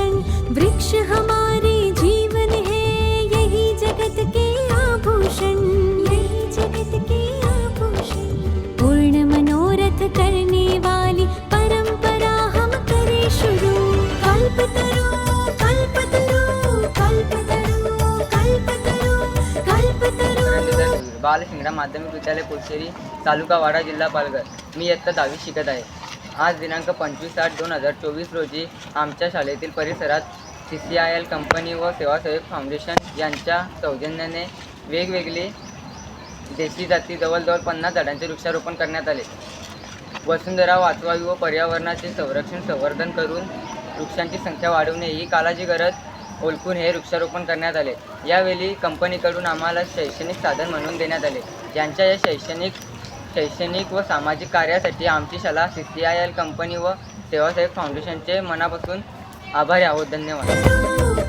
आभूषण वृक्ष हमारे जीवन है यही जगत के आभूषण यही जगत के आभूषण। पूर्ण मनोरथ करने वाली परंपरा हम करें शुरू। कल्प तरो कल्प तरो कल्प कल्पतरू कल्पतरू कल्पतरू कल्पतरू कल्पतरू बालशिंगडा माध्यमिक विद्यालय पुलशेरी तालुका वाडा जिल्हा पालघर. मी इयत्ता दहावी शिकत आहे. आज दिनांक पंचवीस आठ दोन हजार चोवीस रोजी आमच्या शाळेतील परिसरात C C I L company व सेवासेवक फाउंडेशन यांच्या सौजन्याने वेगवेगळी देशी जाती जवळजवळ पन्नास झाडांचे वृक्षारोपण करण्यात आले. वसुंधरा वाचवावी व पर्यावरणाचे संरक्षण संवर्धन करून वृक्षांची संख्या वाढवणे ही काळाची गरज ओळखून हे वृक्षारोपण करण्यात आले. यावेळी कंपनीकडून आम्हाला शैक्षणिक साधन म्हणून देण्यात आले. यांच्या या शैक्षणिक शैक्षणिक व सामाजिक कार्यासाठी आमची शाळा C C I L company व सेवासाहेब फाउंडेशनचे मनापासून आभारी आहोत. धन्यवाद.